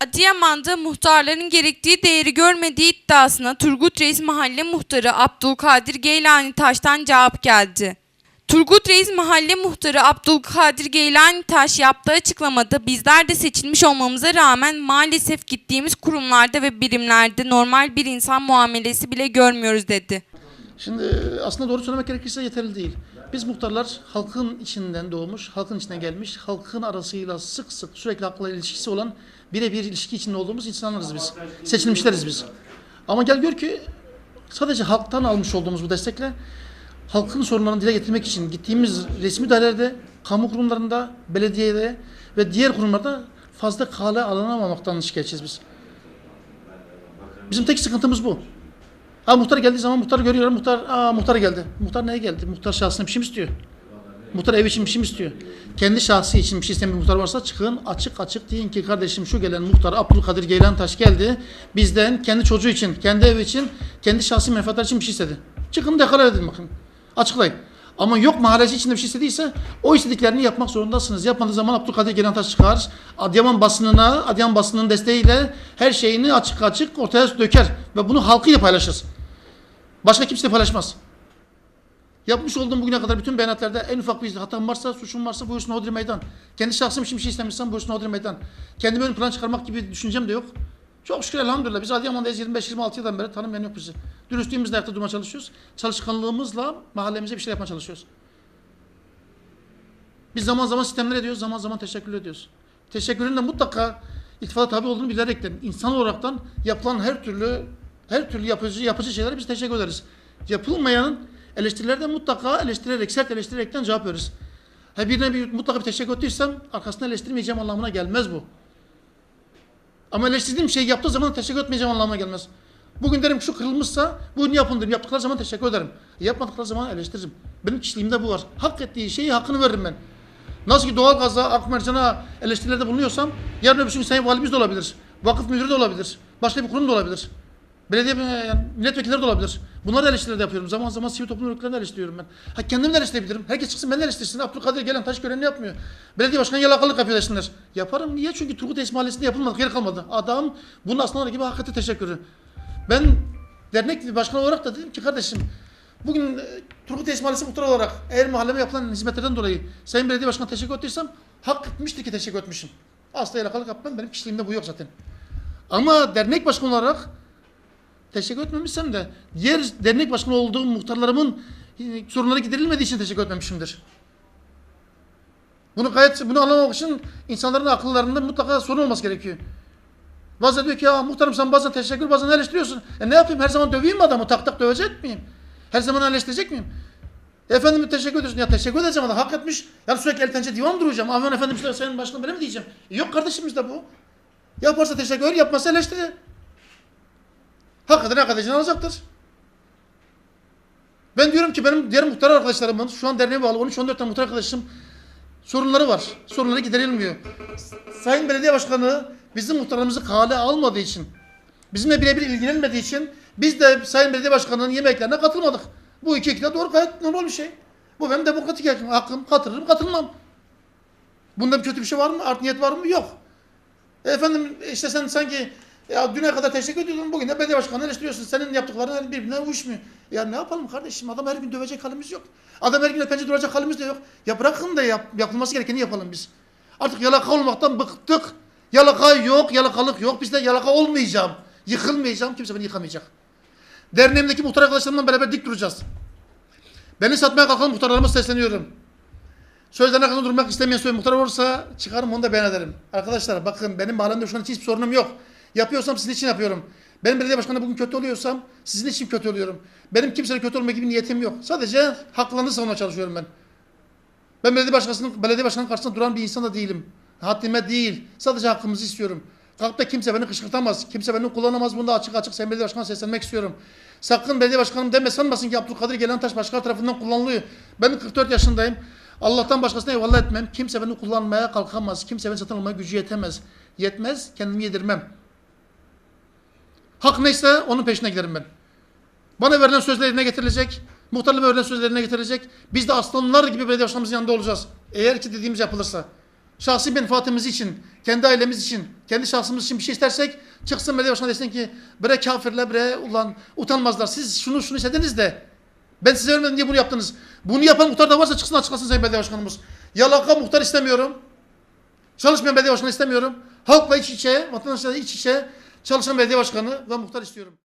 Adıyaman'da muhtarların gerektiği değeri görmediği iddiasına Turgut Reis Mahalle Muhtarı Abdülkadir Geylani Taş'tan cevap geldi. Turgut Reis Mahalle Muhtarı Abdülkadir Geylani Taş yaptığı açıklamada bizler de seçilmiş olmamıza rağmen maalesef gittiğimiz kurumlarda ve birimlerde normal bir insan muamelesi bile görmüyoruz dedi. Şimdi aslında doğru söylemek gerekirse yeterli değil. Biz muhtarlar halkın içinden doğmuş, halkın içinden gelmiş, halkın arasıyla sık sık sürekli halkla ilişkisi olan birebir ilişki içinde olduğumuz insanlarız biz. Seçilmişleriz biz. Ama gel gör ki sadece halktan almış olduğumuz bu destekle halkın sorunlarını dile getirmek için gittiğimiz resmi dairelerde, kamu kurumlarında, belediyede ve diğer kurumlarda fazla kale alınamamaktan şikayetçiyiz biz. Bizim tek sıkıntımız bu. Ha muhtar geldiği zaman muhtarı görüyorum. Muhtar, aa muhtar geldi. Muhtar neye geldi? Muhtar şahsına bir şey mi istiyor? Muhtar ev için bir şey mi istiyor? Kendi şahsi için bir şey isteyen bir muhtar varsa çıkın açık açık deyin ki kardeşim şu gelen muhtar Abdülkadir Geylantaş geldi. Bizden kendi çocuğu için, kendi evi için, kendi şahsi menfaatler için bir şey istedi. Çıkın deklar edin bakın. Açıklayın. Ama yok mahallesi içinde bir şey istediyse o istediklerini yapmak zorundasınız. Yapmadığı zaman Abdülkadir Gelantaş çıkar. Adıyaman basınına, Adıyaman basının desteğiyle her şeyini açık açık ortaya döker. Ve bunu halkıyla paylaşır. Başka kimse paylaşmaz. Yapmış olduğum bugüne kadar bütün beyanatlarda en ufak bir hatam varsa, suçum varsa buyursun Hodri Meydan. Kendi şahsım için bir şey istemişsem buyursun Hodri Meydan. Kendimi ön plan çıkarmak gibi düşüncem de yok. Çok şükür elhamdülillah. Biz Adıyaman'dayız 25-26 yıldan beri tanımayan yok bizi. Dürüstlüğümüzle ayakta durmaya çalışıyoruz. Çalışkanlığımızla mahallemize bir şey yapmaya çalışıyoruz. Biz zaman zaman sistemler ediyoruz, zaman zaman teşekkür ediyoruz. Teşekkürün de mutlaka iltifata tabi olduğunu bilerekten, insan olaraktan yapılan her türlü her türlü yapıcı yapıcı şeylere biz teşekkür ederiz. Yapılmayan eleştirilerde mutlaka eleştirerek, sert eleştirerekten cevap veririz. Ha birine bir, mutlaka bir teşekkür ettiysem arkasından eleştirmeyeceğim anlamına gelmez bu. Ama eleştirdiğim şey yaptığı zaman teşekkür etmeyeceğim anlamına gelmez. Bugün derim şu kırılmışsa bugün yapın derim. Yaptıkları zaman teşekkür ederim. E, yapmadıkları zaman eleştiririm. Benim kişiliğimde bu var. Hak ettiği şeyi hakkını veririm ben. Nasıl ki doğal gaza, akmercana eleştirilerde bulunuyorsam yarın öbür gün sayın valimiz de olabilir. Vakıf müdürü de olabilir. Başka bir kurum da olabilir. Belediye yani milletvekilleri de olabilir. Bunları da eleştiriler de yapıyorum. Zaman zaman sivil toplum örgütlerini de eleştiriyorum ben. Ha kendimi de eleştirebilirim. Herkes çıksın beni de eleştirsin. Abdülkadir gelen taş görevini yapmıyor. Belediye başkanı yalakalık yapıyor desinler. Yaparım. Niye? Çünkü Turgut Reis Mahallesi'nde yapılmadı. Geri kalmadı. Adam bunun aslanları gibi hak etti teşekkürü. Ben dernek başkanı olarak da dedim ki kardeşim bugün e, Turgut Reis Mahallesi muhtar olarak eğer mahalleme yapılan hizmetlerden dolayı Sayın Belediye Başkanı teşekkür ettiysem hak etmiştir ki teşekkür etmişim. Asla yalakalık yapmam. Benim kişiliğimde bu yok zaten. Ama dernek başkanı olarak teşekkür etmemişsem de diğer dernek başkanı olduğum muhtarlarımın e, sorunları giderilmediği için teşekkür etmemişimdir. Bunu gayet bunu anlamak için insanların akıllarında mutlaka sorun olması gerekiyor. Bazen diyor ki ya muhtarım sen bazen teşekkür bazen eleştiriyorsun. E ne yapayım her zaman döveyim mi adamı tak tak dövecek miyim? Her zaman eleştirecek miyim? Efendim teşekkür ediyorsun. Ya teşekkür edeceğim adam hak etmiş. Yani sürekli el pençe divan duracağım. Aman efendim işte senin başkan böyle mi diyeceğim? E yok kardeşim işte bu. Yaparsa teşekkür yapmazsa eleştirir. Hakikaten hak edeceğini alacaktır. Ben diyorum ki benim diğer muhtar arkadaşlarımın şu an derneğe bağlı 13-14 tane muhtar arkadaşım sorunları var. Sorunları giderilmiyor. Sayın Belediye Başkanı bizim muhtarlarımızı kale almadığı için, bizimle birebir ilgilenmediği için biz de Sayın Belediye Başkanı'nın yemeklerine katılmadık. Bu iki ikna doğru gayet normal bir şey. Bu benim demokratik hakkım. hakkım. Katılırım, katılmam. Bunda bir kötü bir şey var mı? Art niyet var mı? Yok. Efendim işte sen sanki ya düne kadar teşekkür ediyordun bugün de belediye başkanı eleştiriyorsun. Senin yaptıkların birbirine uyuşmuyor. Ya ne yapalım kardeşim? Adam her gün dövecek halimiz yok. Adam her gün pençe duracak halimiz de yok. Ya bırakın da yap, yapılması gerekeni yapalım biz. Artık yalaka olmaktan bıktık. Yalaka yok, yalakalık yok. Biz de yalaka olmayacağım. Yıkılmayacağım. Kimse beni yıkamayacak. Derneğimdeki muhtar arkadaşlarımla beraber dik duracağız. Beni satmaya kalkan muhtarlarıma sesleniyorum. Sözlerine kadar durmak istemeyen söyle muhtar olursa çıkarım onu da beyan ederim. Arkadaşlar bakın benim mahallemde şu an hiçbir sorunum yok. Yapıyorsam sizin için yapıyorum. Benim belediye başkanı bugün kötü oluyorsam sizin için kötü oluyorum. Benim kimsenin kötü olma gibi niyetim yok. Sadece haklarını savunmaya çalışıyorum ben. Ben belediye başkanının belediye başkanının karşısında duran bir insan da değilim. Haddime değil. Sadece hakkımızı istiyorum. Kalkıp da kimse beni kışkırtamaz. Kimse beni kullanamaz. Bunda açık açık sen belediye başkanına seslenmek istiyorum. Sakın belediye başkanım deme sanmasın ki Abdülkadir Gelantaş başkaları tarafından kullanılıyor. Ben 44 yaşındayım. Allah'tan başkasına eyvallah etmem. Kimse beni kullanmaya kalkamaz. Kimse beni satın almaya gücü yetemez. Yetmez. Kendimi yedirmem. Hak neyse onun peşine giderim ben. Bana verilen sözler yerine getirilecek. Muhtarlığıma verilen sözler yerine getirilecek. Biz de aslanlar gibi belediye başkanımızın yanında olacağız. Eğer ki dediğimiz yapılırsa. şahsi menfaatimiz için, kendi ailemiz için, kendi şahsımız için bir şey istersek çıksın belediye başkanı desin ki bre kafirler bre ulan utanmazlar. Siz şunu şunu istediniz de ben size vermedim diye bunu yaptınız. Bunu yapan muhtar da varsa çıksın açıklasın Sayın Belediye Başkanımız. Yalaka muhtar istemiyorum. Çalışmayan belediye başkanı istemiyorum. Halkla iç içe, vatandaşlarla iç içe çalışan belediye başkanı ve muhtar istiyorum.